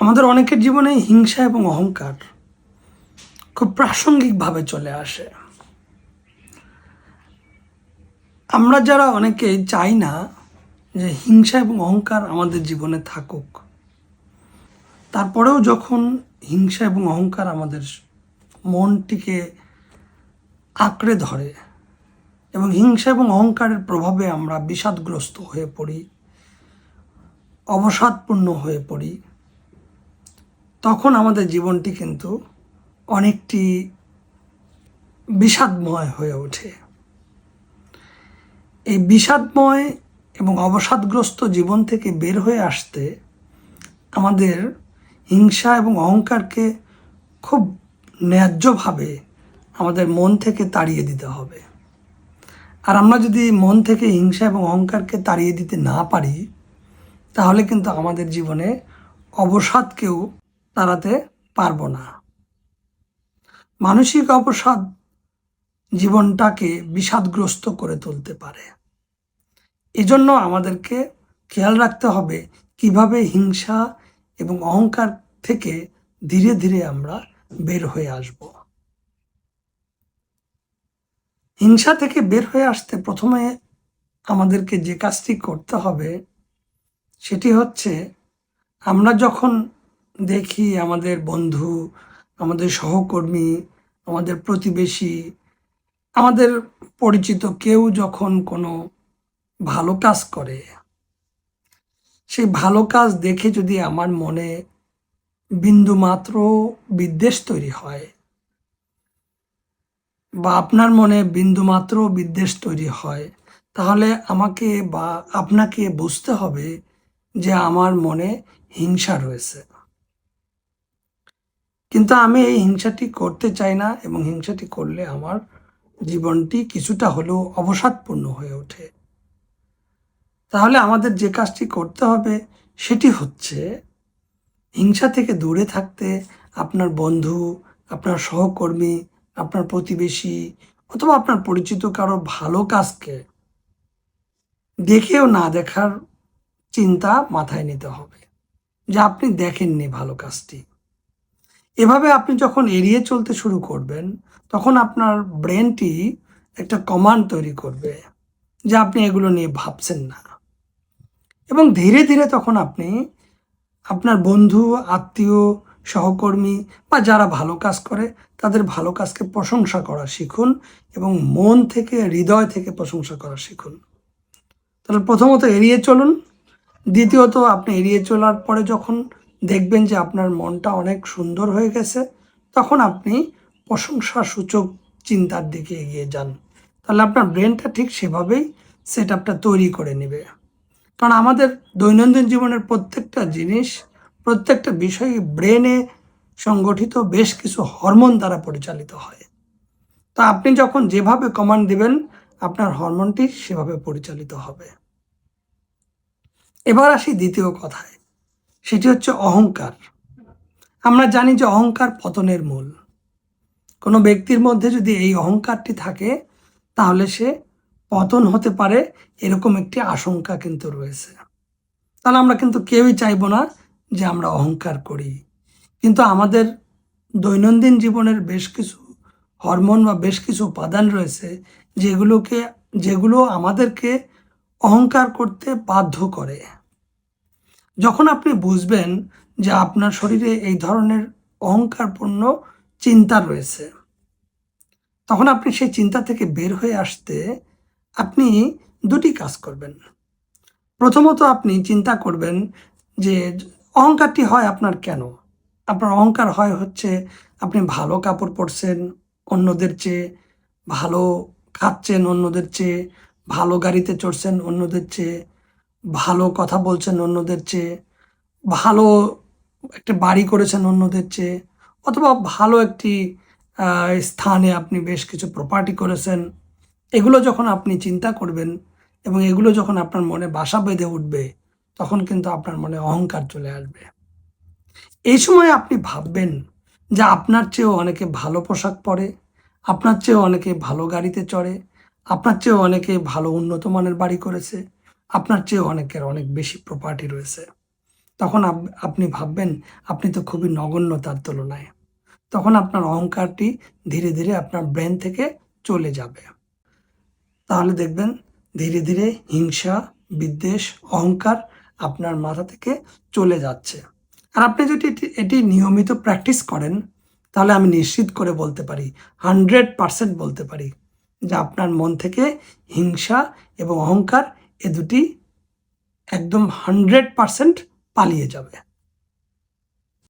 আমাদের অনেকের জীবনে হিংসা এবং অহংকার খুব প্রাসঙ্গিকভাবে চলে আসে। আমরা যারা অনেকে চাই না যে হিংসা এবং অহংকার আমাদের জীবনে থাকুক, তারপরেও যখন হিংসা এবং অহংকার আমাদের মনটিকে আঁকড়ে ধরে এবং হিংসা এবং অহংকারের প্রভাবে আমরা বিষাদগ্রস্ত হয়ে পড়ি, অবসাদপূর্ণ হয়ে পড়ি তখন আমাদের জীবনটি কিন্তু অনেকটি বিষাদময় হয়ে ওঠে। এই বিষাদময় এবং অবসাদগ্রস্ত জীবন থেকে বের হয়ে আসতে আমাদের হিংসা এবং অহংকারকে খুব ন্যায্যভাবে আমাদের মন থেকে তাড়িয়ে দিতে হবে। আর আমরা যদি মন থেকে হিংসা এবং অহংকারকে তাড়িয়ে দিতে না পারি, তাহলে কিন্তু আমাদের জীবনে অবসাদকেও তাড়াতে পারব না। মানসিক অবসাদ জীবনটাকে বিষাদগ্রস্ত করে তুলতে পারে। এজন্য আমাদেরকে খেয়াল রাখতে হবে কীভাবে হিংসা এবং অহংকার থেকে ধীরে ধীরে আমরা বের হয়ে আসব। হিংসা থেকে বের হয়ে আসতে প্রথমে আমাদেরকে যে কাজটি করতে হবে, সেটি হচ্ছে আমরা যখন দেখি আমাদের বন্ধু, আমাদের সহকর্মী, আমাদের প্রতিবেশী, আমাদের পরিচিত কেউ যখন কোনো ভালো কাজ করে, সেই ভালো কাজ দেখে যদি আমার মনে বিন্দু মাত্র বিদ্বেষ তৈরি হয় বা আপনার মনে বিন্দু মাত্র বিদ্বেষ তৈরি হয়, তাহলে আমাকে বা আপনাকে বুঝতে হবে যে আমার মনে হিংসা রয়েছে। কিন্তু আমি এই হিংসাটি করতে চাই না এবং হিংসাটি করলে আমার জীবনটি কিছুটা হলেও অবসাদপূর্ণ হয়ে ওঠে। তাহলে আমাদের যে কাজটি করতে হবে সেটি হচ্ছে হিংসা থেকে দূরে থাকতে আপনার বন্ধু, আপনার সহকর্মী, আপনার প্রতিবেশী অথবা আপনার পরিচিত কারও ভালো কাজকে দেখেও না দেখার চিন্তা মাথায় নিতে হবে। যে আপনি দেখেননি ভালো কাজটি। এভাবে আপনি যখন এড়িয়ে চলতে শুরু করবেন, তখন আপনার ব্রেনটি একটা কমান্ড তৈরি করবে যে আপনি এগুলো নিয়ে ভাবছেন না। এবং ধীরে ধীরে তখন আপনি আপনার বন্ধু, আত্মীয়, সহকর্মী বা যারা ভালো কাজ করে, তাদের ভালো কাজকে প্রশংসা করা শিখুন এবং মন থেকে, হৃদয় থেকে প্রশংসা করা শিখুন। তাহলে প্রথমত এড়িয়ে চলুন, দ্বিতীয়ত আপনি এড়িয়ে চলার পরে যখন দেখবেন যে আপনার মনটা অনেক সুন্দর হয়ে গেছে, তখন আপনি প্রশংসা সূচক চিন্তার দিকে এগিয়ে যান। তাহলে আপনার ব্রেনটা ঠিক সেভাবেই সেট আপটা তৈরি করে নেবে। কারণ আমাদের দৈনন্দিন জীবনের প্রত্যেকটা জিনিস, প্রত্যেকটা বিষয় ব্রেনে সংগঠিত বেশ কিছু হরমোন দ্বারা পরিচালিত হয়। তা আপনি যখন যেভাবে কমান্ড দিবেন, আপনার হরমোনটি সেভাবে পরিচালিত হবে। এবার আসি দ্বিতীয় কথায়। সেটি হচ্ছে অহংকার। আমরা জানি যে অহংকার পতনের মূল। কোনো ব্যক্তির মধ্যে যদি এই অহংকারটি থাকে, তাহলে সে পতন হতে পারে এরকম একটি আশঙ্কা কিন্তু রয়েছে। তাহলে আমরা কিন্তু কেউই চাইব না যে আমরা অহংকার করি। কিন্তু আমাদের দৈনন্দিন জীবনের বেশ কিছু হরমোন বা বেশ কিছু উপাদান রয়েছে, যেগুলোকে, যেগুলো আমাদেরকে অহংকার করতে বাধ্য করে। যখন আপনি বুঝবেন যে আপনার শরীরে এই ধরনের অহংকারপূর্ণ চিন্তা রয়েছে, তখন আপনি সেই চিন্তা থেকে বের হয়ে আসতে আপনি দুটি কাজ করবেন। প্রথমত আপনি চিন্তা করবেন যে অহংকারটি হয় আপনার কেন? আপনার অহংকার হয় হচ্ছে আপনি ভালো কাপড় পরছেন অন্যদের চেয়ে, ভালো খাচ্ছেন অন্যদের চেয়ে, ভালো গাড়িতে চড়ছেন অন্যদের চেয়ে ভালো কথা বলছেন অন্যদের চেয়ে, ভালো একটা বাড়ি করেছেন অন্যদের চেয়ে, অথবা ভালো একটি স্থানে আপনি বেশ কিছু প্রপার্টি করেছেন, এগুলো যখন আপনি চিন্তা করবেন এবং এগুলো যখন আপনার মনে বাসা বেঁধে উঠবে, তখন কিন্তু আপনার মনে অহংকার চলে আসবে। এই সময় আপনি ভাববেন যে আপনার চেয়েও অনেকে ভালো পোশাক পরে, আপনার চেয়েও অনেকে ভালো গাড়িতে চড়ে, আপনার চেয়েও অনেকে ভালো উন্নত মানের বাড়ি করেছে আপনার চেয়েও অনেকের অনেক বেশি প্রপার্টি রয়েছে। তখন আপ- আপনি ভাববেন, আপনি তো খুবই নগণ্য তার তুলনায়। তখন আপনার অহংকারটি ধীরে ধীরে আপনার ব্রেন থেকে চলে যাবে। তাহলে দেখবেন, ধীরে ধীরে হিংসা, বিদ্বেষ, অহংকার আপনার মাথা থেকে চলে যাচ্ছে। আর আপনি যদি এটি নিয়মিত প্র্যাকটিস করেন, তাহলে আমি নিশ্চিত করে বলতে পারি হান্ড্রেড পারসেন্ট বলতে পারি যে আপনার মন থেকে হিংসা এবং অহংকার এ দুটি একদম হান্ড্রেড পারসেন্ট পালিয়ে যাবে।